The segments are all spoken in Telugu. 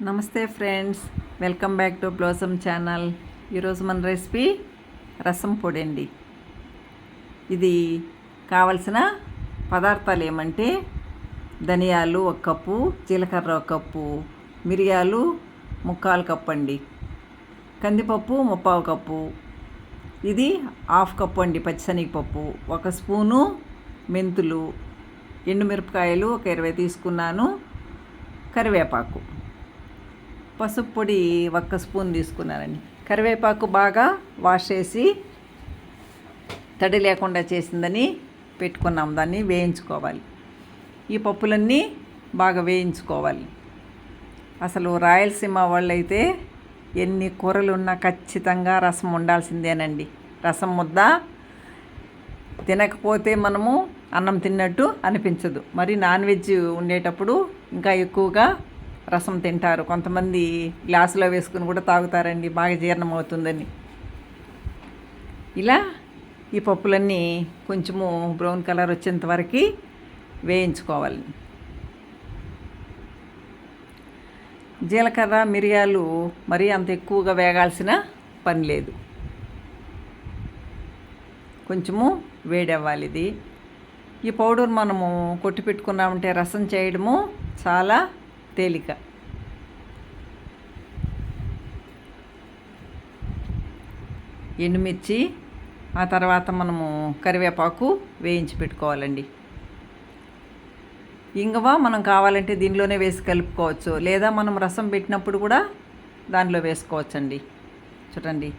నమస్తే friends welcome back to Blossom channel. ఈరోజు మన రెసిపీ రసం పొడి అండి. ఇది కావలసిన పదార్థాలు ఏమంటే ధనియాలు ఒక కప్పు జీలకర్ర ఒక కప్పు మిరియాలు ముక్కాలు కప్పు అండి. కందిపప్పు ముప్పావు కప్పు. ఇది హాఫ్ కప్పు అండి పచ్చిశనగపప్పు. ఒక స్పూను మెంతులు ఎండుమిరపకాయలు ఒక ఇరవై తీసుకున్నాను కరివేపాకు. పసుపు పొడి ఒక్క స్పూన్ తీసుకున్నానండి కరివేపాకు బాగా వాష్ చేసి తడి లేకుండా చేసిందని పెట్టుకున్నాం. దాన్ని వేయించుకోవాలి. ఈ పప్పులన్నీ బాగా వేయించుకోవాలి. అసలు రాయలసీమ వాళ్ళైతే ఎన్ని కూరలు ఉన్నా ఖచ్చితంగా రసం ఉండాల్సిందేనండి. రసం ముద్ద తినకపోతే మనము అన్నం తిన్నట్టు అనిపించదు. మరి నాన్ వెజ్ ఉండేటప్పుడు ఇంకా ఎక్కువగా రసం తింటారు. కొంతమంది గ్లాసులో వేసుకుని కూడా తాగుతారండి. బాగా జీర్ణం అవుతుందని. ఇలా ఈ పప్పులన్నీ కొంచెము బ్రౌన్ కలర్ వచ్చేంత వరకు వేయించుకోవాలి. జీలకర్ర మిరియాలు మరీ అంత ఎక్కువగా వేగాల్సిన పని లేదు. కొంచెము వేడవ్వాలి ఇది. ఈ పౌడర్ మనము కొట్టి పెట్టుకున్నామంటే రసం చేయడము చాలా తేలిక. ఎండుమిర్చి ఆ తర్వాత మనము కరివేపాకు వేయించి పెట్టుకోవాలండి. ఇంగవ మనం కావాలంటే దీనిలోనే వేసి కలుపుకోవచ్చు. లేదా మనం రసం పెట్టినప్పుడు కూడా దానిలో వేసుకోవచ్చండి. చూడండి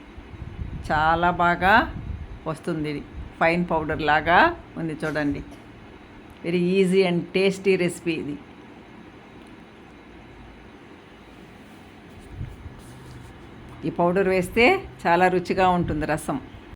చాలా బాగా వస్తుంది ఇది. ఫైన్ పౌడర్ లాగా ఉంది చూడండి. Very easy and tasty recipe ఇది. ఈ పౌడర్ వేస్తే చాలా రుచిగా ఉంటుంది రసం.